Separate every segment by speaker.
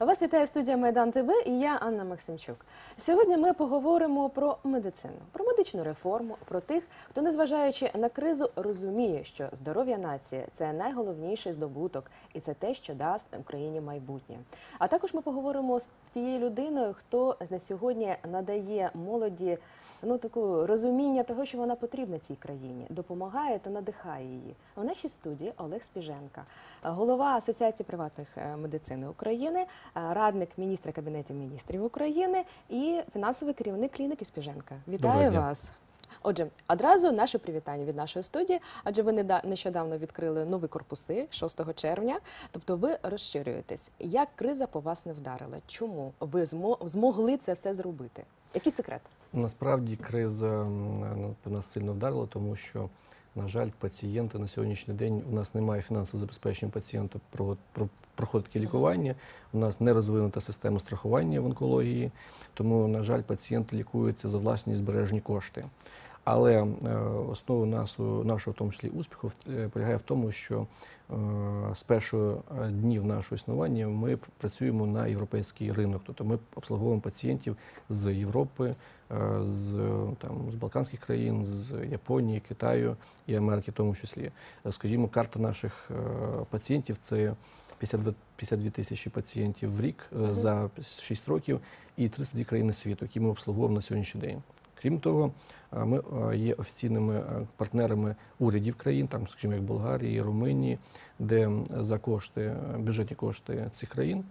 Speaker 1: Вас вітає студія Майдан ТВ і я Анна Максимчук. Сьогодні ми поговоримо про медицину, про медичну реформу, про тих, хто, незважаючи на кризу, розуміє, що здоров'я нації це найголовніший здобуток, і це те, що дасть Україні майбутнє. А також ми поговоримо з тією людиною, хто на сьогодні надає молоді. Ну, таку розуміння того, що вона потрібна цій країні, допомагає та надихає її. В нашій студії Олег Спіженка, голова Асоціації приватних е, медицини України, е, радник міністра кабінету міністрів України і фінансовий керівник клініки Спіженка. Вітаю вас. Отже, одразу наше привітання від нашої студії, адже ви нещодавно відкрили нові корпуси 6 червня. Тобто ви розширюєтесь. Як криза по вас не вдарила? Чому ви змогли це все зробити? Який секрет?
Speaker 2: Насправді криза ну, нас сильно вдарила, тому що, на жаль, пацієнти на сьогоднішній день у нас немає фінансового забезпечення пацієнта про, про проходити лікування. У нас не розвинута система страхування в онкології, тому, на жаль, пацієнти лікуються за власні збережені кошти. Але е, основа нашого, нашого, в тому числі успіху, е, полягає в тому, що з першого е, днів нашого існування ми працюємо на європейський ринок, тобто ми обслуговуємо пацієнтів з Європи, е, з, там, з Балканських країн, з Японії, Китаю і Америки, в тому числі. Е, Скажімо, карта наших е, пацієнтів це 52, 52 тисячі пацієнтів в рік е, за 6 років і 32 країни світу, які ми обслуговуємо на сьогоднішній день. Крім того, е, ми е, є офіційними е, партнерами урядів країн, там, скажімо, як Болгарії, Румунії, де за кошти, бюджетні кошти цих країн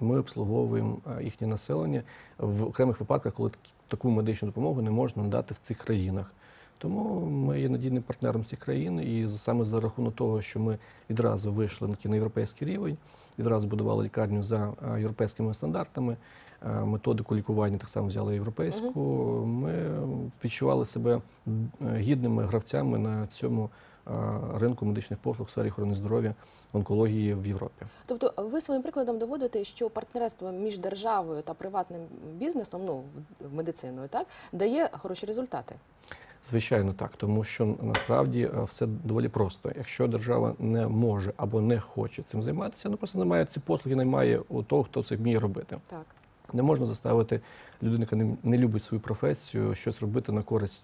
Speaker 2: ми обслуговуємо їхнє населення в окремих випадках, коли таку медичну допомогу не можна надати в цих країнах. Тому ми є надійним партнером цих країн, і саме за рахунок того, що ми відразу вийшли на європейський рівень, відразу будували лікарню за європейськими стандартами, методику лікування так само взяли європейську. Ми відчували себе е, гідними гравцями на цьому е, ринку медичних послуг в сфері охорони здоров'я онкології в Європі.
Speaker 1: Тобто, ви своїм прикладом доводите, що партнерство між державою та приватним бізнесом, ну медициною, так дає хороші результати.
Speaker 2: Звичайно, так, тому що насправді е, все доволі просто. Якщо держава не може або не хоче цим займатися, ну просто немає ці послуги, немає у того, хто це вміє робити.
Speaker 1: Так.
Speaker 2: Не можна заставити людину, яка не, любить свою професію, щось робити на користь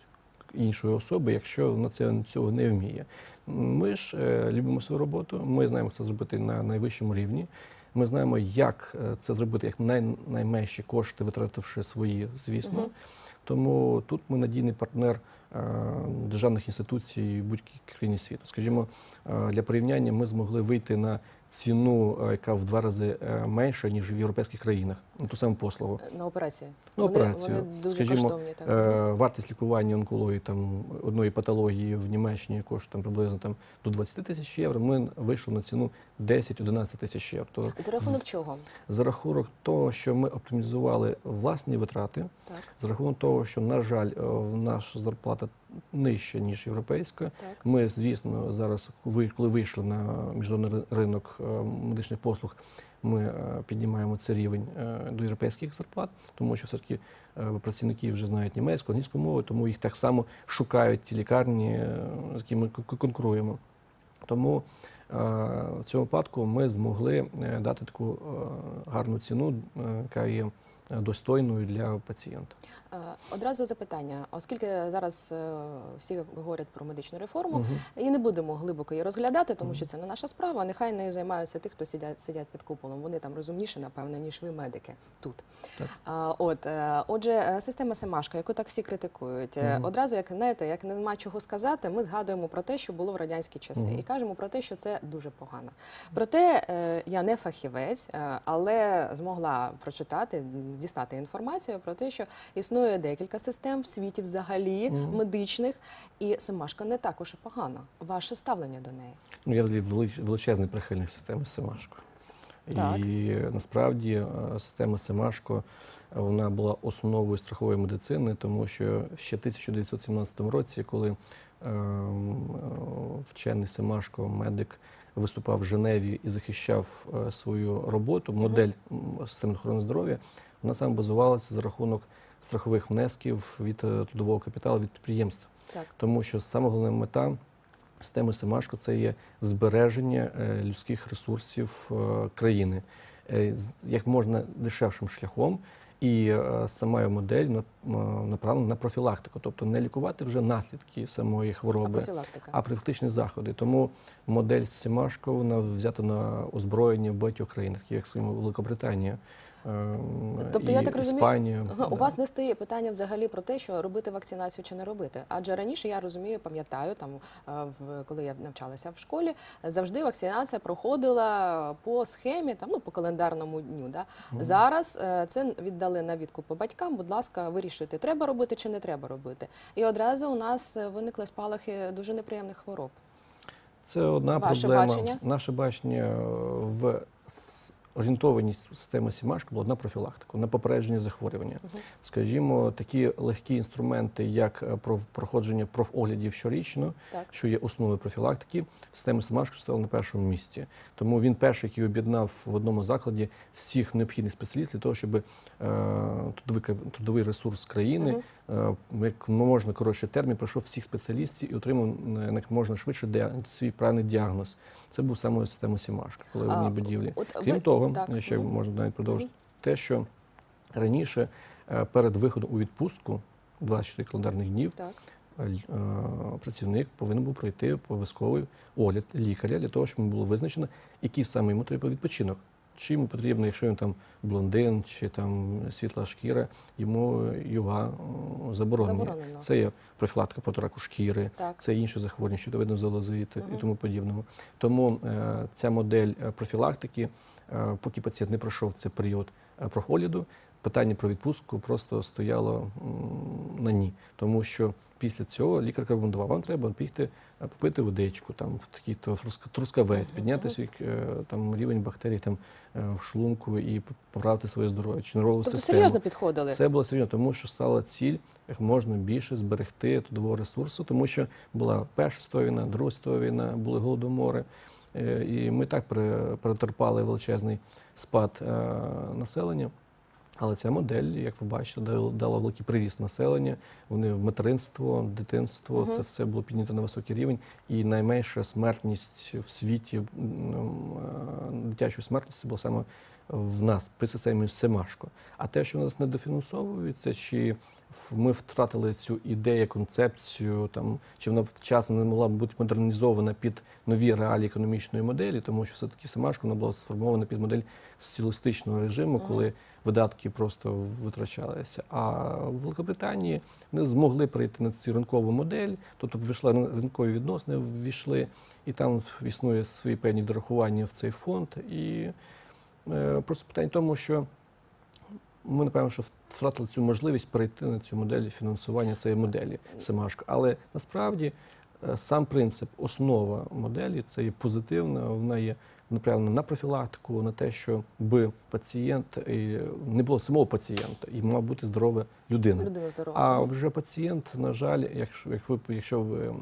Speaker 2: іншої особи, якщо вона це цього не вміє. Ми ж е, любимо свою роботу, ми знаємо, як це зробити на найвищому рівні. Ми знаємо, як е, це зробити, як най, найменші кошти, витративши свої, звісно.
Speaker 1: Мгм.
Speaker 2: Тому тут ми надійний партнер е, державних інституцій будь-якій країні світу. Скажімо, е, для порівняння ми змогли вийти на ціну, е, яка в два рази е, менша, ніж в європейських країнах, на ту саму послугу.
Speaker 1: На операції.
Speaker 2: На
Speaker 1: вони,
Speaker 2: операцію.
Speaker 1: вони дуже
Speaker 2: Скажімо,
Speaker 1: коштовні. Так.
Speaker 2: Е, Вартість лікування онкології там одної патології в Німеччині коштує там, приблизно там до 20 тисяч євро. Ми вийшли на ціну 10-11 тисяч євро. Тобто
Speaker 1: За рахунок чого?
Speaker 2: за рахунок того, що ми оптимізували власні витрати,
Speaker 1: Так,
Speaker 2: за рахунок того, що на жаль, е, в наша зарплата нижча ніж європейська.
Speaker 1: так.
Speaker 2: Ми, звісно, зараз, коли вийшли на міжнародний ринок е, медичних послуг, ми е, піднімаємо цей рівень е, до європейських зарплат, тому що все-таки е, працівники вже знають німецьку, англійську мову, тому їх так само шукають ті лікарні, з якими ми конкуруємо. Тому в цьому випадку ми змогли дати таку гарну ціну, яка є достойною для пацієнта.
Speaker 1: Е, Одразу запитання, оскільки зараз е, всі говорять про медичну реформу, і не будемо глибоко її розглядати, тому що це не наша справа. Нехай нею займаються ті, хто сидять, сидять під куполом. Вони там розумніші, напевно, ніж ви, медики тут.
Speaker 2: Так.
Speaker 1: От, е, отже, е, система Семашка, яку так всі критикують, е, одразу, як знаєте, як нема чого сказати, ми згадуємо про те, що було в радянські часи, і кажемо про те, що це дуже погано. Проте е, я не фахівець, е, але змогла прочитати, дістати інформацію про те, що існує декілька систем в світі взагалі
Speaker 2: Мгм.
Speaker 1: медичних, і Семашка не також і погана. Ваше ставлення до неї.
Speaker 2: Ну, я взагалі велич- величезний прихильник системи Семашко.
Speaker 1: Так.
Speaker 2: І насправді е, система Семашко вона була основою страхової медицини, тому що ще в 1917 році, коли е, е, вчений Семашко, медик, виступав в Женеві і захищав е, свою роботу, модель системи охорони здоров'я, вона саме базувалася за рахунок страхових внесків від е, трудового капіталу від підприємств.
Speaker 1: Так.
Speaker 2: Тому що саме головна мета системи Семашко це є збереження е, людських ресурсів е, країни. як можна дешевшим шляхом. І сама модель направлена на профілактику, тобто не лікувати вже наслідки самої хвороби, а профілактичні заходи. Тому модель Сімашко вона взята на озброєння в багатьох країнах, як скажімо, Великобританія,
Speaker 1: Тобто,
Speaker 2: і
Speaker 1: я так розумію, Ага, У
Speaker 2: Да.
Speaker 1: вас не стоїть питання взагалі про те, що робити вакцинацію чи не робити. Адже раніше я розумію, пам'ятаю, там е, в коли я навчалася в школі, завжди вакцинація проходила по схемі, там ну по календарному дню. Да? Зараз е, це віддали на відкуп батькам. Будь ласка, вирішити, треба робити чи не треба робити. І одразу у нас виникли спалахи дуже неприємних хвороб.
Speaker 2: Це одна
Speaker 1: Ваше
Speaker 2: проблема.
Speaker 1: бачення?
Speaker 2: Наше бачення е, в орієнтованість системи Сімашко була на профілактику, на попередження захворювання. Скажімо, такі легкі інструменти, як е, про- проходження профоглядів щорічно,
Speaker 1: Так.
Speaker 2: що є основою профілактики, система Сімашко стала на першому місці. Тому він перший, який об'єднав в одному закладі всіх необхідних спеціалістів для того, щоб е, трудовий, трудовий ресурс країни е, як можна коротше термін пройшов всіх спеціалістів і отримав е, як можна швидше свій правильний діагноз. Це був саме система Сімашка, коли в одній будівлі.
Speaker 1: от
Speaker 2: Крім
Speaker 1: ви-
Speaker 2: того,
Speaker 1: так,
Speaker 2: ще
Speaker 1: мгм.
Speaker 2: можна навіть продовжити те, що раніше е, перед виходом у відпустку 24 календарних днів
Speaker 1: Так.
Speaker 2: е, працівник повинен був пройти обов'язковий огляд лікаря для того, щоб було визначено, який саме йому треба відпочинок. Чи йому потрібно, якщо він там блондин чи там світла шкіра, йому йога заборонена.
Speaker 1: Заборонено.
Speaker 2: Це є профілактика проти раку шкіри,
Speaker 1: Так.
Speaker 2: це інші захворювання, що залози і т- і тому подібного. Тому е, ця модель е, профілактики, е, поки пацієнт не пройшов цей період прохоліду. проходу, питання про відпустку просто стояло на ні. Тому що після цього лікар рекомендував, вам треба бігти, е, попити водичку, там такий то трускавець, підняти свій е, там рівень бактерій там е, в шлунку і поправити своє здоров'я чи нервову
Speaker 1: Тобто
Speaker 2: систему.
Speaker 1: серйозно підходили.
Speaker 2: Це було серйозно, тому що стала ціль як можна більше зберегти трудового ресурсу, тому що була перша світова війна, друга світова війна, були голодомори. І ми так перетерпали величезний спад населення. Але ця модель, як ви бачите, дала- великий приріст населення. Вони материнство, дитинство,
Speaker 1: Мгм.
Speaker 2: це все було піднято на високий рівень. І найменша смертність в світі е, дитячої смертності була саме в нас при системі Семашко. А те, що в нас недофінансовується, чи ми втратили цю ідею, концепцію, там чи вона вчасно не могла бути модернізована під нові реалії економічної моделі, тому що все-таки Семашко вона була сформована під модель соціалістичного режиму, коли видатки просто витрачалися. А в Великобританії вони змогли прийти на цю ринкову модель, тобто вийшли ринкові відносини, ввійшли, і там існує свої певні дорахування в цей фонд. І просто питання в тому, що ми, напевно, що втратили цю можливість перейти на цю модель фінансування цієї моделі Семашко. Але насправді е, сам принцип, основа моделі це є позитивна, вона є направлена на профілактику, на те, щоб пацієнт не було самого пацієнта і мав бути здорова людина.
Speaker 1: Людина здорова.
Speaker 2: А вже пацієнт, на жаль, якщо, як ви, якщо ви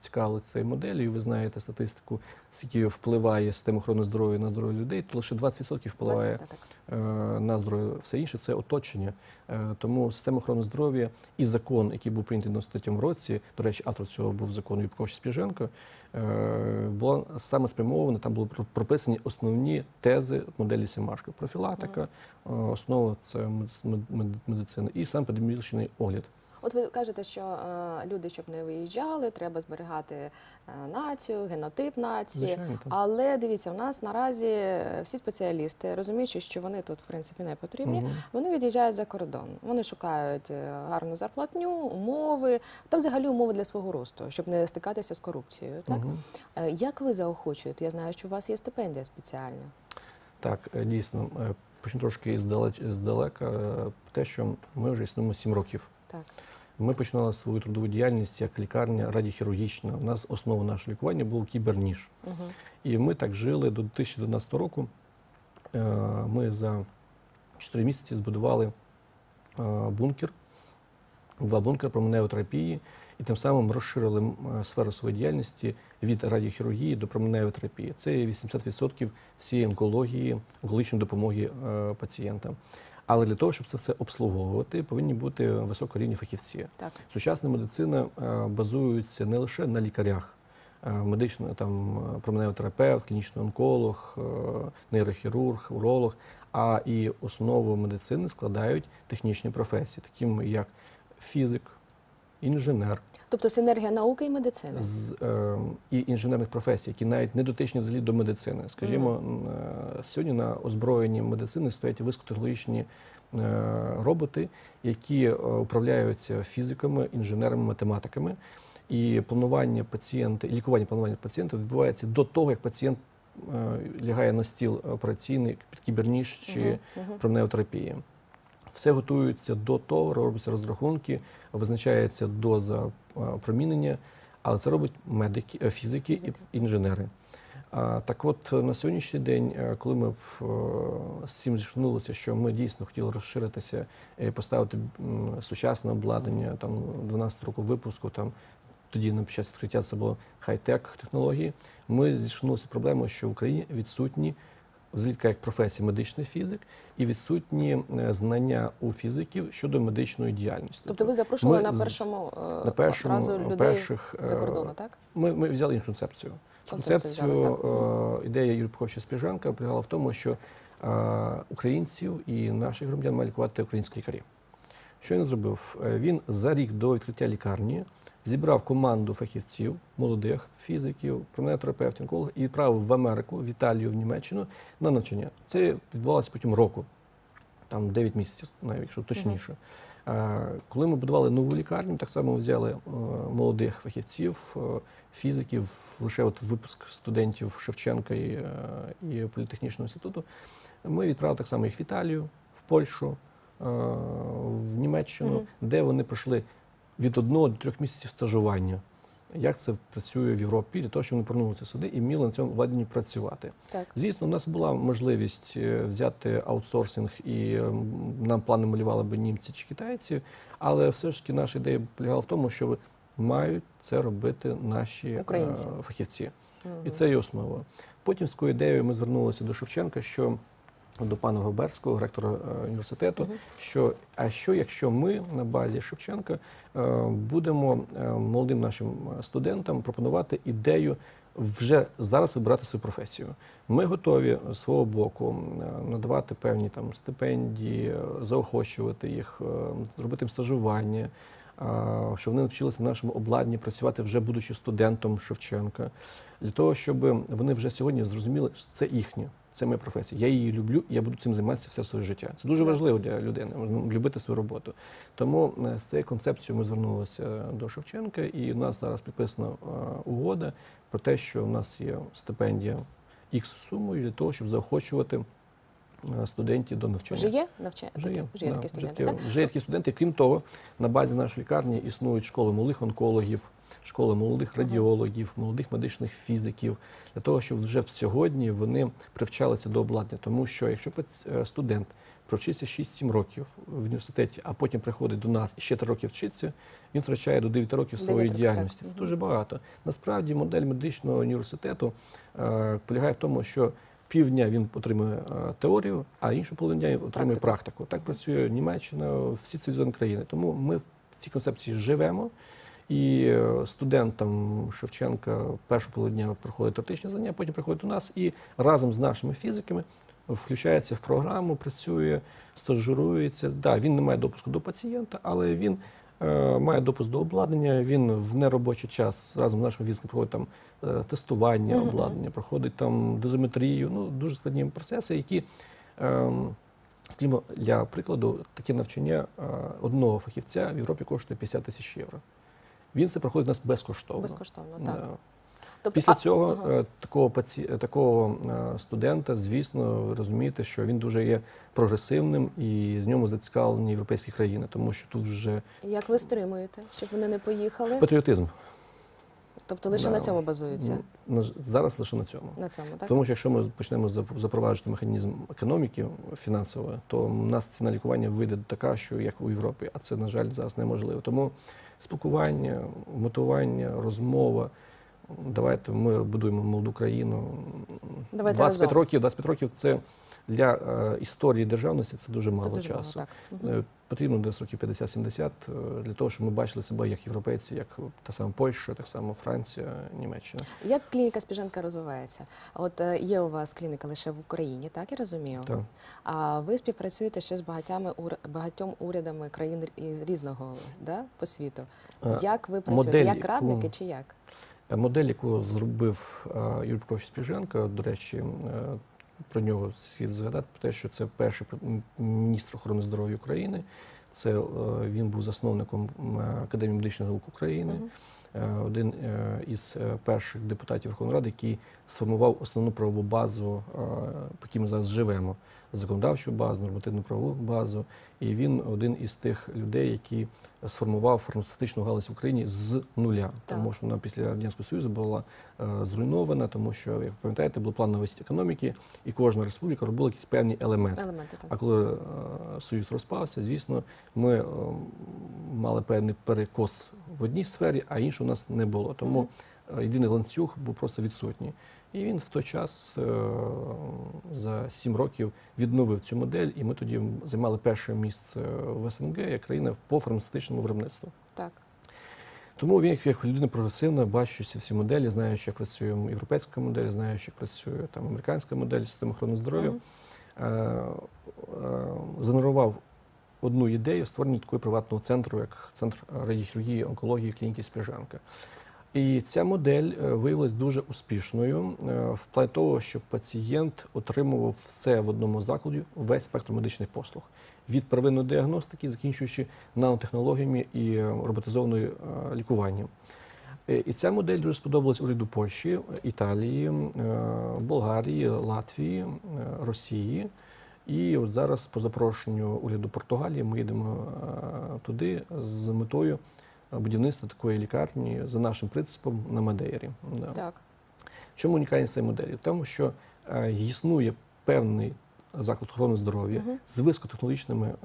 Speaker 2: цікавились цією моделлю, і ви знаєте статистику, скільки впливає система охорони здоров'я на здоров'я людей, то лише 20% впливає
Speaker 1: Власне, так.
Speaker 2: Е, на здоров'я. Все інше це оточення. Е, Тому система охорони здоров'я і закон, який був прийнятий в 93-му році, до речі, автор цього був закон Юбкович Спіженко, е, була саме спрямована, там були прописані основні тези моделі Сімашко. Профілактика, основа це мед- мед- медицина і сам підміщений огляд.
Speaker 1: От ви кажете, що е, люди, щоб не виїжджали, треба зберігати е, націю, генотип нації. Але дивіться, в нас наразі всі спеціалісти, розуміючи, що вони тут в принципі не потрібні,
Speaker 2: Мгм.
Speaker 1: вони від'їжджають за кордон. Вони шукають е, гарну зарплатню, умови та взагалі умови для свого росту, щоб не стикатися з корупцією. Так. Е, як ви заохочуєте? Я знаю, що у вас є стипендія спеціальна.
Speaker 2: Так, е, дійсно. Е, Почну трошки здалека. Е, Те, що ми вже існуємо 7 років.
Speaker 1: Так,
Speaker 2: Ми починали свою трудову діяльність як лікарня радіохірургічна. У нас основа нашого лікування був кіберніж.
Speaker 1: угу.
Speaker 2: І ми так жили до 2012 року. Е, Ми за 4 місяці збудували е, бункер, два бункери променевої терапії, і тим самим розширили е, сферу своєї діяльності від радіохірургії до променевої терапії. Це є 80% всієї онкології, онкологічної допомоги пацієнтам. Але для того, щоб це все обслуговувати, повинні бути високорівні фахівці.
Speaker 1: так.
Speaker 2: Сучасна медицина е, базується не лише на лікарях, медично медичний там променевотерапевт, променевий терапевт, клінічний онколог, е, нейрохірург, уролог. А і основу медицини складають технічні професії, такими як фізик, інженер,
Speaker 1: Тобто синергія науки і медицини.
Speaker 2: з е, і інженерних професій, які навіть не дотичні взагалі до медицини. Скажімо, м, е, сьогодні на озброєнні медицини стоять високотехнологічні е, роботи, які е, управляються фізиками, інженерами, математиками. І планування пацієнта, і лікування планування пацієнта відбувається до того, як пацієнт е, лягає на стіл операційний під кіберніж чи
Speaker 1: Мгм, мгм.
Speaker 2: променеотерапії. Все готується до того, робляться розрахунки, визначається доза е, промінення, але це роблять медики, е, фізики і інженери. Так от на сьогоднішній день, е, коли ми е, з цим зіштовхнулися, що ми дійсно хотіли розширитися і поставити сучасне обладнання, там 12 років випуску, там тоді на під час відкриття це було хай-тек технології. Ми зіштовхнулися з проблемою, що в Україні відсутні взлітка як професія медичний фізик і відсутні е, знання у фізиків щодо медичної діяльності.
Speaker 1: Тобто ви запрошували
Speaker 2: ми
Speaker 1: на першому, е,
Speaker 2: на першому
Speaker 1: разу людей
Speaker 2: перших
Speaker 1: за
Speaker 2: е,
Speaker 1: кордону, так?
Speaker 2: ми, ми взяли іншу концепцію.
Speaker 1: Концепцію
Speaker 2: Концепцію,
Speaker 1: взяли,
Speaker 2: е, ідея Юрія Пуховича Спіжанка полягала в тому, що е, українців і наших громадян мають лікувати українські лікарі. Що він зробив? Е, Він за рік до відкриття лікарні зібрав команду фахівців, молодих фізиків, терапевтів, онкологів і відправив в Америку, в Італію, в Німеччину на навчання. Це відбувалося потім року, там 9 місяців, навіть якщо точніше. Коли ми будували нову лікарню, так само взяли е, молодих фахівців, е, фізиків, лише от випуск студентів Шевченка і, е, і політехнічного інституту. Ми відправили так само їх в Італію, в Польщу, в Німеччину,
Speaker 1: Мгм.
Speaker 2: де вони пройшли від одного до трьох місяців стажування. Як це працює в Європі, для того, щоб вони повернулися сюди і вміли на цьому обладнанні працювати.
Speaker 1: Так.
Speaker 2: Звісно, у нас була можливість е, взяти аутсорсинг, і ем, нам плани малювали би німці чи китайці, але все ж таки наша ідея полягала в тому, що мають це робити наші е,
Speaker 1: Українці.
Speaker 2: фахівці.
Speaker 1: Мгм.
Speaker 2: І це є основа. Потім з такою ідеєю ми звернулися до Шевченка, що до пана Гоберського, ректора е, університету, що а що, якщо ми на базі Шевченка е, будемо е, молодим нашим студентам пропонувати ідею вже зараз вибирати свою професію. Ми готові з свого боку надавати певні там стипендії, заохочувати їх, зробити їм стажування. а, Щоб вони навчилися на нашому обладнанні працювати вже будучи студентом Шевченка, для того, щоб вони вже сьогодні зрозуміли, що це їхнє, це моя професія. Я її люблю, я буду цим займатися все своє життя. Це дуже важливо для людини любити свою роботу. Тому е, з цією концепцією ми звернулися до Шевченка, і у нас зараз підписана е, угода про те, що у нас є стипендія X сумою для того, щоб заохочувати студентів до навчання.
Speaker 1: Вже є навчання?
Speaker 2: Вже є,
Speaker 1: Вже є
Speaker 2: да,
Speaker 1: такі студенти, так?
Speaker 2: Вже є такі студенти. Крім того, на базі нашої лікарні існують школи молодих онкологів, школи молодих радіологів, молодих медичних фізиків, для того, щоб вже сьогодні вони привчалися до обладнання. Тому що якщо е, студент провчився 6-7 років в університеті, а потім приходить до нас і ще 3 років вчиться, він втрачає до 9 років своєї
Speaker 1: років,
Speaker 2: діяльності.
Speaker 1: так.
Speaker 2: Це дуже багато. Насправді модель медичного університету е, полягає в тому, що півдня він отримує е, теорію, а іншу половину дня він отримує
Speaker 1: Практику.
Speaker 2: практику. Так працює Німеччина, всі цивілізовані країни. Тому ми в цій концепції живемо. І е, студентам Шевченка першу половину дня проходить теоретичні знання, потім приходить до нас і разом з нашими фізиками включається в програму, працює, стажирується. Да, він не має допуску до пацієнта, але він має допуск до обладнання. Він в неробочий час разом з нашим військом проходить там е, тестування обладнання, проходить там дозиметрію. Ну дуже складні процеси, які. ем, Скажімо, для прикладу, таке навчання е, одного фахівця в Європі коштує 50 тисяч євро. Він це проходить у нас безкоштовно.
Speaker 1: Безкоштовно, так. Тобто,
Speaker 2: Після
Speaker 1: а-
Speaker 2: цього
Speaker 1: ага.
Speaker 2: е, такого паці... такого е, студента, звісно, розумієте, що він дуже є прогресивним і з ньому зацікавлені європейські країни, тому що тут вже
Speaker 1: Як ви стримуєте, щоб вони не поїхали?
Speaker 2: патріотизм.
Speaker 1: Тобто лише
Speaker 2: Да.
Speaker 1: на цьому базується?
Speaker 2: На Зараз лише на цьому.
Speaker 1: На цьому, так?
Speaker 2: Тому що якщо ми почнемо зап- запроваджувати механізм економіки фінансової, то у нас ціна лікування вийде така, що як у Європі, а це, на жаль, зараз неможливо. Тому спілкування, мотивування, розмова. Давайте ми будуємо молоду країну.
Speaker 1: Давайте
Speaker 2: 25
Speaker 1: разом.
Speaker 2: років, 25 років це для е, історії державності це дуже мало
Speaker 1: Це дуже мало,
Speaker 2: часу.
Speaker 1: так.
Speaker 2: Е, Потрібно десь років 50-70 е, для того, щоб ми бачили себе як європейці, як та сама Польща, так само Франція, Німеччина.
Speaker 1: Як клініка Спіженка розвивається? От е, є у вас клініка лише в Україні, так я розумію?
Speaker 2: Так.
Speaker 1: А ви співпрацюєте ще з багатьми ур- багатьом урядами країн рі- різного да, по світу. Як ви працюєте?
Speaker 2: модель,
Speaker 1: як радники чи як?
Speaker 2: Модель, яку зробив е, Юрій Петрович Спіженко, до речі, е, про нього слід згадати, про те, що це перший міністр охорони здоров'я України. Це е, він був засновником Академії медичних наук України,
Speaker 1: Мгм.
Speaker 2: е, один е, із е, перших депутатів Верховної Ради, який сформував основну правову базу, е, по якій ми зараз живемо. Законодавчу базу, нормативну правову базу. І він один із тих людей, які сформував фармацевтичну галузь в Україні з нуля, тому що вона після радянського союзу була е, зруйнована, тому що, як ви пам'ятаєте, був план на економіки, і кожна республіка робила якісь певні елементи.
Speaker 1: Елементи там.
Speaker 2: А коли е, союз розпався, звісно, ми е, мали певний перекос в одній сфері, а іншої у нас не було. Тому е, єдиний ланцюг був просто відсутній. І він в той час е, за сім років відновив цю модель, і ми тоді займали перше місце в СНГ як країна по фармацевтичному виробництву.
Speaker 1: Так.
Speaker 2: Тому він як- людина прогресивна, бачу всі моделі, знаючи, як працює європейська модель, знаючи, як працює там американська модель системи охорони здоров'я,
Speaker 1: Мгм.
Speaker 2: е, е, згенерував одну ідею створення такого приватного центру, як центр радіохірургії, онкології клініки Спіжанка. І ця модель е, виявилась дуже успішною е, в плані того, що пацієнт отримував все в одному закладі, весь спектр медичних послуг від первинної діагностики, закінчуючи нанотехнологіями і е, роботизованою лікуванням. І ця модель дуже сподобалась уряду Польщі, Італії, Болгарії, Латвії, Росії. І от зараз, по запрошенню уряду Португалії, ми їдемо е, туди з метою будівництва такої лікарні за нашим принципом на Мадейрі.
Speaker 1: Так.
Speaker 2: Чому унікальність цієї моделі? Тому, що е, існує певний заклад охорони здоров'я з високотехнологічними е,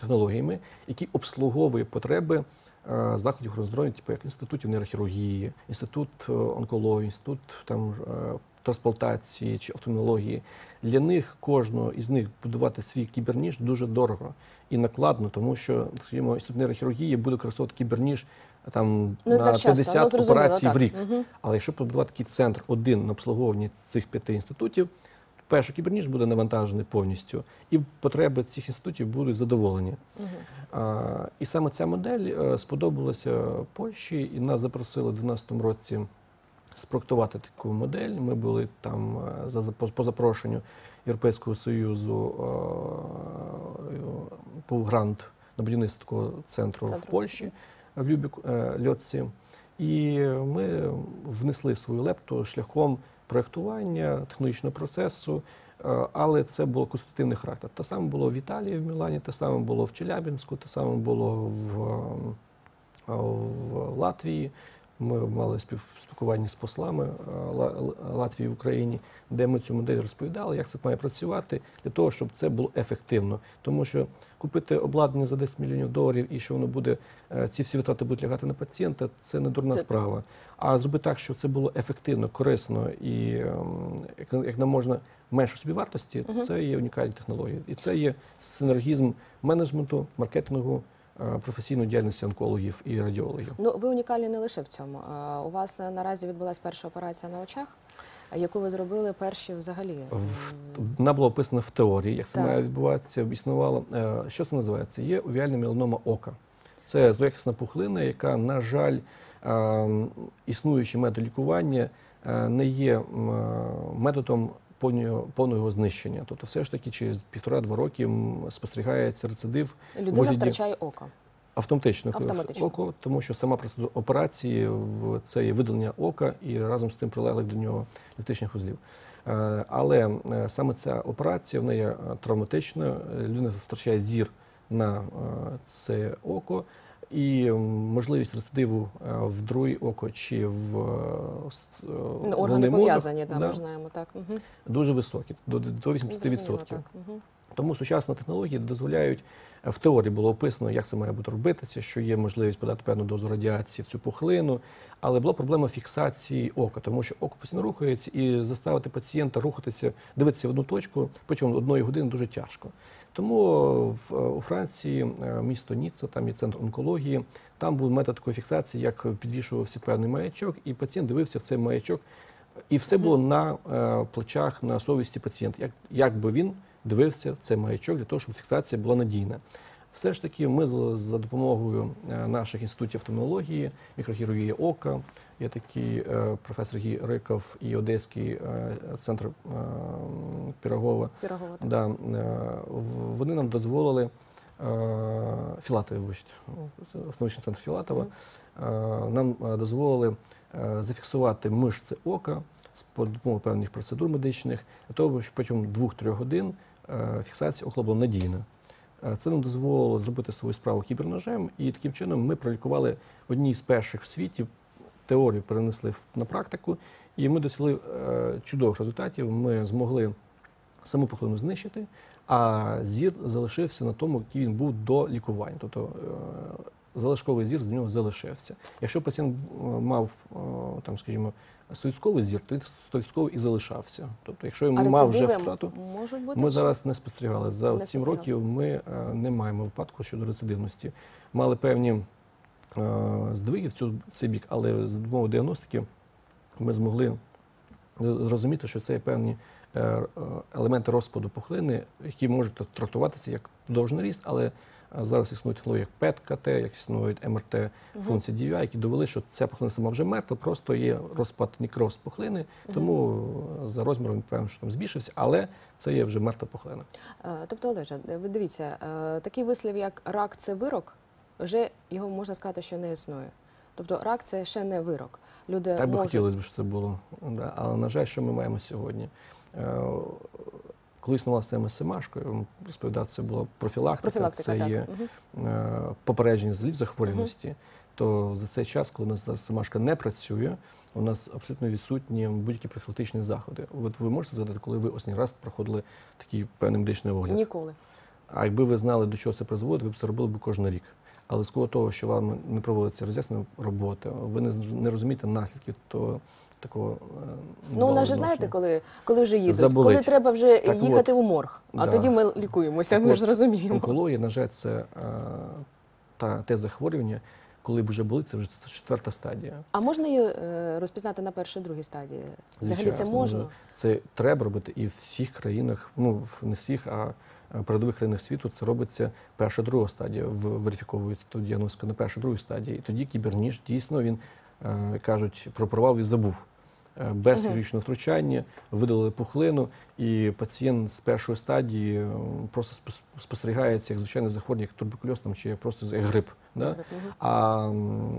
Speaker 2: технологіями, який обслуговує потреби е, закладів охорони здоров'я, типу як інститутів нейрохірургії, інститут е, онкології, інститут там е, трансплантації чи офтальмології. Для них кожного із них будувати свій кіберніж дуже дорого і накладно, тому що, скажімо, інститут нейрохірургії буде використовувати кіберніж там
Speaker 1: Ну,
Speaker 2: на
Speaker 1: так часто,
Speaker 2: 50
Speaker 1: ну,
Speaker 2: операцій
Speaker 1: так.
Speaker 2: в рік.
Speaker 1: Мгм.
Speaker 2: Але якщо побудувати такий центр один на обслуговуванні цих п'яти інститутів, перший кіберніж буде навантажений повністю, і потреби цих інститутів будуть задоволені.
Speaker 1: Мгм.
Speaker 2: А, і саме ця модель е, сподобалася Польщі, і нас запросили в 2012 році спроектувати таку модель. Ми були там е, за по, запрошенню Європейського союзу е, був грант на будівництво такого центру в Польщі в Любік е, Льотці. І ми внесли свою лепту шляхом проєктування технологічного процесу, е, але це було конструктивний характер. Те саме було в Італії, в Мілані, те саме було в Челябінську, те саме було в, е, в Латвії. Ми мали спілкування з послами е, Латвії в Україні, де ми цю модель розповідали, як це має працювати для того, щоб це було ефективно. Тому що купити обладнання за 10 мільйонів доларів і що воно буде, е, ці всі витрати будуть лягати на пацієнта, це не дурна
Speaker 1: Це-
Speaker 2: справа. А зробити так, щоб це було ефективно, корисно і ем, як, нам можна менше собівартості,
Speaker 1: Мгм.
Speaker 2: це є унікальні технології. І це є синергізм менеджменту, маркетингу, е, професійної діяльності онкологів і радіологів.
Speaker 1: Ну, ви унікальні не лише в цьому. У вас е, наразі відбулася перша операція на очах, яку ви зробили перші взагалі.
Speaker 2: Вона була описана в теорії, як це має відбуватися, існувало. Е, Що це називається? Є увіальна меланома ока. Це злоякісна пухлина, яка, на жаль, існуючий метод лікування не є методом повного повного його знищення. Тобто, все ж таки, через півтора-два роки спостерігається рецидив
Speaker 1: Людина
Speaker 2: вигляді-
Speaker 1: втрачає око.
Speaker 2: автоматично,
Speaker 1: Автоматично.
Speaker 2: око, тому що сама процедура операції в це є видалення ока і разом з тим прилеглих до нього ліфтичних вузлів. Е, Але е, саме ця операція в неї травматична. Е, Людина втрачає зір на це око. І можливість рецидиву е, в друге око чи в е, е,
Speaker 1: Ну, Органи пов'язані, да,
Speaker 2: да,
Speaker 1: ми знаємо так. Угу.
Speaker 2: дуже високі, до, до 80%.
Speaker 1: Зрозуміло, так. Угу.
Speaker 2: Тому сучасні технології дозволяють е, в теорії було описано, як це має бути робитися, що є можливість подати певну дозу радіації в цю пухлину, але була проблема фіксації ока, тому що око постійно рухається, і заставити пацієнта рухатися, дивитися в одну точку протягом одної години дуже тяжко. Тому в, у Франції е, місто Ніцца, там є центр онкології, там був метод такої фіксації, як підвішувався певний маячок, і пацієнт дивився в цей маячок, і все було на е, плечах, на совісті пацієнта. Як, як би він дивився цей маячок для того, щоб фіксація була надійна. Все ж таки, ми за допомогою е, наших інститутів офтальмології, мікрохірургії ока, є такий е, професор Гій Риков і Одеський е, центр Пірогова.
Speaker 1: Пірогова. так.
Speaker 2: Да, вони нам дозволили Філатові, вибачте, автоматичний центр Філатова, нам дозволили зафіксувати мишці ока з по допомогою певних процедур медичних, для того, щоб протягом 2-3 годин фіксація ока надійна. Е, Це нам дозволило зробити свою справу кіберножем, і таким чином ми пролікували одні з перших в світі, теорію перенесли на практику, і ми досягли е, чудових результатів. Ми змогли саму пухлину знищити, а зір залишився на тому, який він був до лікування. Тобто е, залишковий зір з нього залишився. Якщо пацієнт е, мав е, там, скажімо, стоїцьковий зір, то він стоїцьковий і залишався. Тобто, якщо він мав вже втрату,
Speaker 1: бути?
Speaker 2: ми зараз не спостерігали. За
Speaker 1: Не
Speaker 2: 7
Speaker 1: спостерігали.
Speaker 2: років ми е, не маємо випадку щодо рецидивності. Мали певні е, здвиги в цю в цей бік, але з допомогою діагностики ми змогли зрозуміти, що це є певні е, е, елементи розпаду пухлини, які можуть трактуватися як довжний ріст, але е, зараз існують технології як ПЕТ-КТ, як існують МРТ функції DVI, які довели, що ця пухлина сама вже мертва, просто є розпад нікроз пухлини, тому е, за розміром певно, що там збільшився, але це є вже мертва пухлина.
Speaker 1: Е, Тобто, Олеже, ви дивіться, е, такий вислів, як рак це вирок, вже його можна сказати, що не існує. Тобто рак це ще не вирок. Люди
Speaker 2: Так би
Speaker 1: можуть...
Speaker 2: хотілося б, щоб це було. Але, на жаль, що ми маємо сьогодні? Коли існувала система я розповідав, це була профілактика,
Speaker 1: Профілактика,
Speaker 2: це
Speaker 1: так.
Speaker 2: є е, попередження зліт захворюваності, то за цей час, коли у нас зараз СМАшка не працює, у нас абсолютно відсутні будь-які профілактичні заходи. От ви можете згадати, коли ви останній раз проходили такий певний медичний огляд?
Speaker 1: Ніколи.
Speaker 2: А якби ви знали, до чого це призводить, ви б це робили б кожен рік. Але з того, що вам не проводиться роз'яснена робота, ви не, не розумієте наслідків то, такого. е,
Speaker 1: Ну, у нас же знаєте, коли, коли вже їдуть,
Speaker 2: Заболить.
Speaker 1: коли треба вже
Speaker 2: Так
Speaker 1: їхати у морг, а
Speaker 2: да.
Speaker 1: тоді ми лікуємося,
Speaker 2: Так
Speaker 1: ми
Speaker 2: от,
Speaker 1: ж розуміємо.
Speaker 2: Онкологія, на жаль, це е, та, те захворювання, коли вже болить, це вже четверта стадія.
Speaker 1: А можна її е, розпізнати на першій, другій стадії? Взагалі це можна?
Speaker 2: ну, Це треба робити і в всіх країнах, ну не всіх, а передових країнах світу це робиться перша, друга стадія. Верифіковується ту діагностику на першу, другу стадії. І тоді кіберніж дійсно він кажуть, пропорвав і забув. Е, Без хірургічного втручання видалили пухлину, і пацієнт з першої стадії е, просто спос- спостерігається як звичайне захворювання, як туберкульоз там, чи просто як грип. Да? А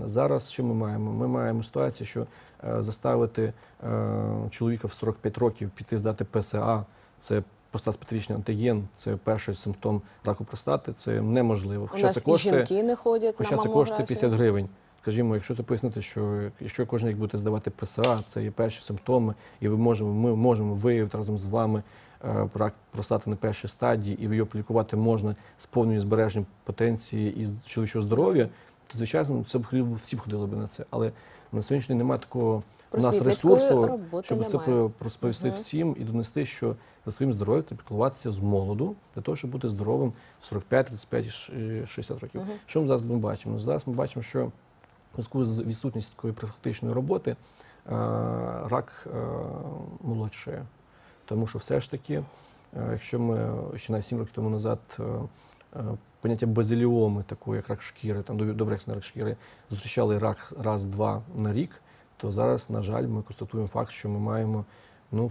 Speaker 2: зараз що ми маємо? Ми маємо ситуацію, що е, заставити чоловіка в 45 років піти здати ПСА, це простат-специфічний антиген, це перший симптом раку простати, це неможливо.
Speaker 1: У нас
Speaker 2: це
Speaker 1: і жінки не ходять
Speaker 2: хоча
Speaker 1: на
Speaker 2: це коштує 50 гривень. Скажімо, якщо це пояснити, що якщо кожен рік будете здавати ПСА, це є перші симптоми, і ви можемо, ми можемо виявити разом з вами е, рак простати на першій стадії, і його полікувати можна з повною збереженням потенції і чоловічого здоров'я, то звичайно це б всі б ходили б на це. Але на сьогоднішній немає такого у нас ресурсу, щоб це розповісти
Speaker 1: Мгм.
Speaker 2: всім і донести, що за своїм здоров'ям треба піклуватися з молоду, для того, щоб бути здоровим в 45, 35, 60 років.
Speaker 1: Мгм.
Speaker 2: Що ми зараз ми бачимо? Зараз ми бачимо, що в зв'язку з відсутністю такої профілактичної роботи е, рак е, молодшає. Тому що все ж таки, е, якщо ми ще навіть 7 років тому назад поняття базиліоми, такої як рак шкіри, там доб- добрексний рак шкіри, зустрічали рак раз-два на рік, то зараз, на жаль, ми констатуємо факт, що ми маємо, ну,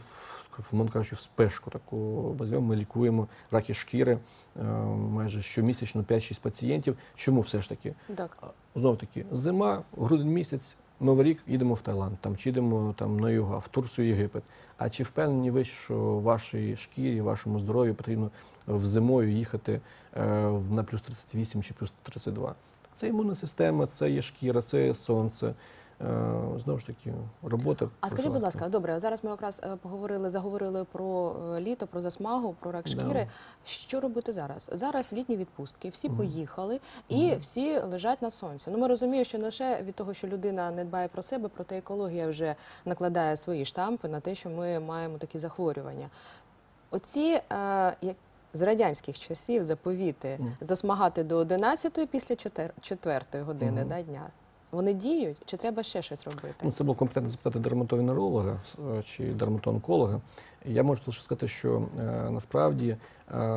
Speaker 2: умовно кажучи, вспишку таку базиліому. Ми лікуємо раки шкіри е, майже щомісячно 5-6 пацієнтів. Чому все ж таки?
Speaker 1: Так.
Speaker 2: Знову таки, зима, грудень місяць, Новий рік їдемо в Таїланд, там чи їдемо там на юга, в Турцію, Єгипет. А чи впевнені ви, що вашій шкірі, вашому здоров'ю потрібно в зимою їхати е, на плюс 38 чи плюс 32? Це імунна система, це є шкіра, це є сонце. Е, знову ж таки робота.
Speaker 1: А скажіть, будь ласка, добре, зараз ми якраз е, поговорили, заговорили про е, літо, про засмагу, про рак
Speaker 2: Да.
Speaker 1: шкіри. Що робити зараз? Зараз літні відпустки, всі поїхали і всі лежать на сонці. Ну ми розуміємо, що не лише від того, що людина не дбає про себе, проте екологія вже накладає свої штампи на те, що ми маємо такі захворювання. Оці е, як з радянських часів заповіти засмагати до 11 після 4 години да, дня. Вони діють, чи треба ще щось робити?
Speaker 2: Ну, це було компетентно запитати дерматовенеролога е, чи дерматоонколога. Я можу лише сказати, що е, насправді е,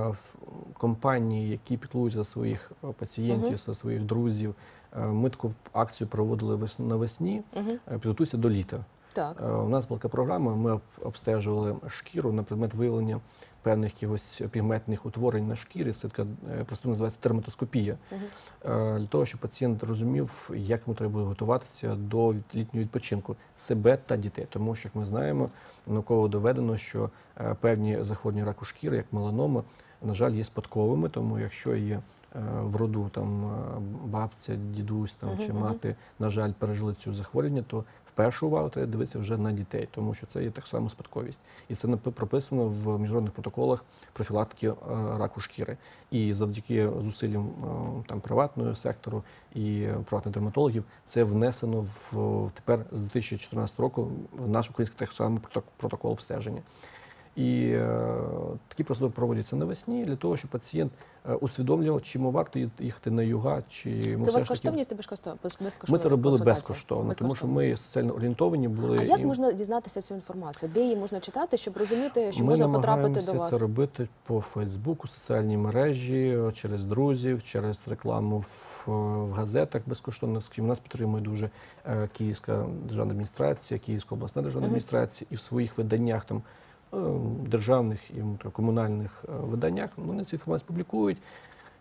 Speaker 2: в компанії, які піклуються за своїх пацієнтів,
Speaker 1: Мгм.
Speaker 2: за своїх друзів, ми таку акцію проводили навесні.
Speaker 1: Угу.
Speaker 2: Підготуйся до літа.
Speaker 1: Так.
Speaker 2: У нас була така програма. Ми обстежували шкіру на предмет виявлення певних якихось пігментних утворень на шкірі. Це така е, просто називається дерматоскопія.
Speaker 1: Мгм.
Speaker 2: Е, Для того, щоб пацієнт розумів, як йому треба готуватися до літнього відпочинку себе та дітей. Тому що, як ми знаємо, науково доведено, що е, певні захворювання раку шкіри, як меланома, на жаль, є спадковими. Тому якщо є в роду там бабця, дідусь там
Speaker 1: Мгм,
Speaker 2: чи
Speaker 1: мгм.
Speaker 2: мати, на жаль, пережили цю захворювання, то першу увагу треба дивитися вже на дітей, тому що це є так само спадковість, і це прописано в міжнародних протоколах профілактики е, раку шкіри. І завдяки зусиллям е, там приватного сектору і приватних дерматологів це внесено в тепер з 2014 року в наш український так само протокол обстеження. І е, такі процедури проводяться навесні для того, щоб пацієнт е, усвідомлював, чи йому варто їхати на юга, чи йому
Speaker 1: Це
Speaker 2: ж таки-
Speaker 1: це безкоштовно.
Speaker 2: Ми це робили безкоштовно, тому що ми соціально орієнтовані були.
Speaker 1: А як
Speaker 2: і
Speaker 1: можна дізнатися цю інформацію? Де її можна читати, щоб розуміти, що
Speaker 2: ми
Speaker 1: можна потрапити до вас?
Speaker 2: це робити по Фейсбуку, соціальній мережі, через друзів, через рекламу в, в газетах безкоштовно. Скажімо, нас підтримує дуже е, Київська державна адміністрація, Київська обласна державна
Speaker 1: Мгм.
Speaker 2: адміністрація, і в своїх виданнях там. Е, Державних і комунальних е, виданнях вони цю інформацію публікують.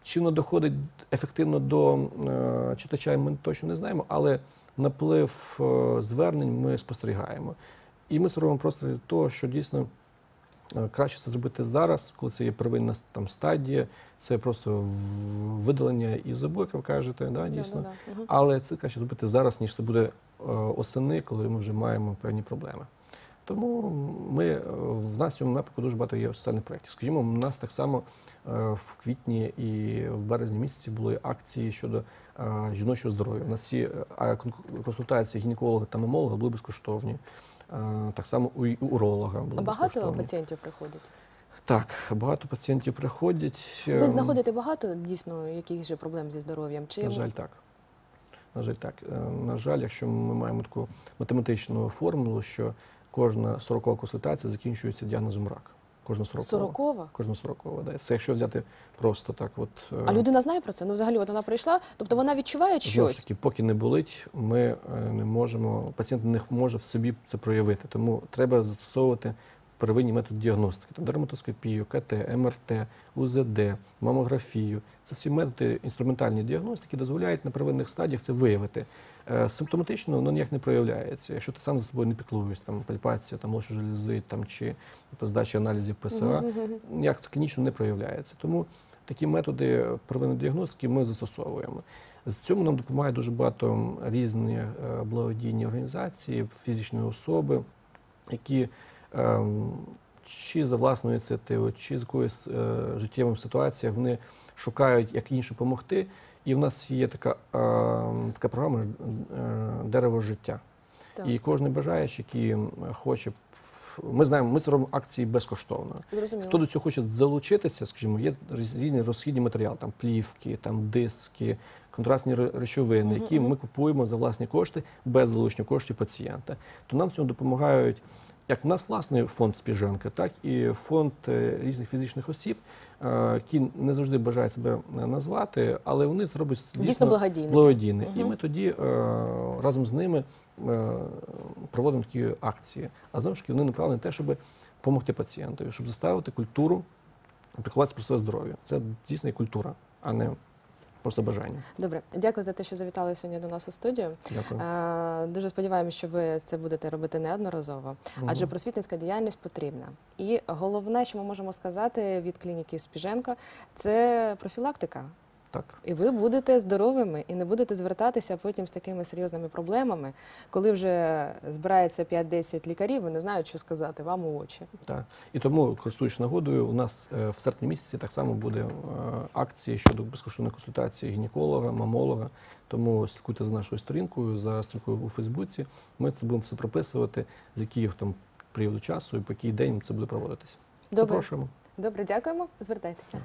Speaker 2: Чи воно доходить ефективно до е, читача, ми точно не знаємо, але наплив звернень ми спостерігаємо. І ми це робимо просто для того, що дійсно краще це зробити зараз, коли це є первинна там, стадія, це просто видалення із зубу, як ви кажете, да, дійсно.
Speaker 1: Да-да-да. Мгм.
Speaker 2: Але це краще зробити зараз, ніж це буде осени, коли ми вже маємо певні проблеми. Тому ми е, в нас в цьому напрямку дуже багато є соціальних проєктів. Скажімо, у нас так само е, в квітні і в березні місяці були акції щодо е, жіночого здоров'я. У нас всі консультації гінеколога та мамолога були безкоштовні. Так само у уролога були
Speaker 1: А Багато
Speaker 2: безкоштовні.
Speaker 1: пацієнтів приходять.
Speaker 2: Так, багато пацієнтів приходять.
Speaker 1: Ви знаходите багато дійсно якихось же проблем зі здоров'ям? Чи
Speaker 2: На жаль, так. На жаль, так. На жаль, якщо ми маємо таку математичну формулу, що кожна 40 консультація закінчується діагнозом рак. Кожна 40.
Speaker 1: сорокова?
Speaker 2: Кожна 40, да. Це якщо взяти просто так, от е,
Speaker 1: А людина знає про це? Ну, взагалі, от вона прийшла, тобто вона відчуває щось?
Speaker 2: знову ж таки, поки не болить, ми е, не можемо, пацієнт не може в собі це проявити. Тому треба застосовувати первинні методи діагностики, там дерматоскопію, КТ, МРТ, УЗД, мамографію. Це всі методи інструментальної діагностики дозволяють на первинних стадіях це виявити. Е, Симптоматично воно ніяк не проявляється. Якщо ти сам за собою не піклуєш, там пальпація, там молочної желези, там чи здача аналізів ПСА, ніяк це клінічно не проявляється. Тому такі методи первинної діагностики ми застосовуємо. З цьому нам допомагає дуже багато різні е, благодійні організації, фізичні особи, які чи за власною ініціативою, чи з якоюсь е, життєвими ситуаціями вони шукають, як іншим допомогти. І в нас є така, е, така програма е, дерево життя.
Speaker 1: Так.
Speaker 2: І кожен бажаючий, який хоче, ми знаємо, ми це робимо акції безкоштовно.
Speaker 1: Зрозуміло.
Speaker 2: Хто до цього хоче залучитися, скажімо, є різні розхідні матеріали, там плівки, там диски, контрастні речовини, які ми купуємо за власні кошти без залучення коштів пацієнта. То нам в цьому допомагають як в нас власний фонд спіжанка, так і фонд е, різних фізичних осіб, е, які не завжди бажають себе е, назвати, але вони це роблять
Speaker 1: Дійсно благодійно.
Speaker 2: благодійне. І ми тоді разом з ними проводимо такі акції. А знову ж таки, вони направлені на те, щоб допомогти пацієнтові, щоб заставити культуру піклуватися про своє здоров'я. Це дійсно і культура, а не просто бажання.
Speaker 1: Добре, дякую за те, що завітали сьогодні до нас у студію.
Speaker 2: Дякую.
Speaker 1: Е, Дуже сподіваємося, що ви це будете робити неодноразово, адже просвітницька діяльність потрібна. І головне, що ми можемо сказати від клініки Спіженко, це профілактика.
Speaker 2: Так.
Speaker 1: І ви будете здоровими і не будете звертатися потім з такими серйозними проблемами, коли вже збирається 5-10 лікарів не знають, що сказати вам у очі.
Speaker 2: Так. І тому, користуючись нагодою, у нас е, в серпні місяці так само буде е, акції щодо безкоштовної консультації гінеколога, мамолога. Тому слідкуйте за нашою сторінкою, за сторінкою у Фейсбуці. Ми це будемо все прописувати, з яких там періоду часу і по який день це буде проводитися.
Speaker 1: Добре.
Speaker 2: Запрошуємо.
Speaker 1: Добре, дякуємо. Звертайтеся.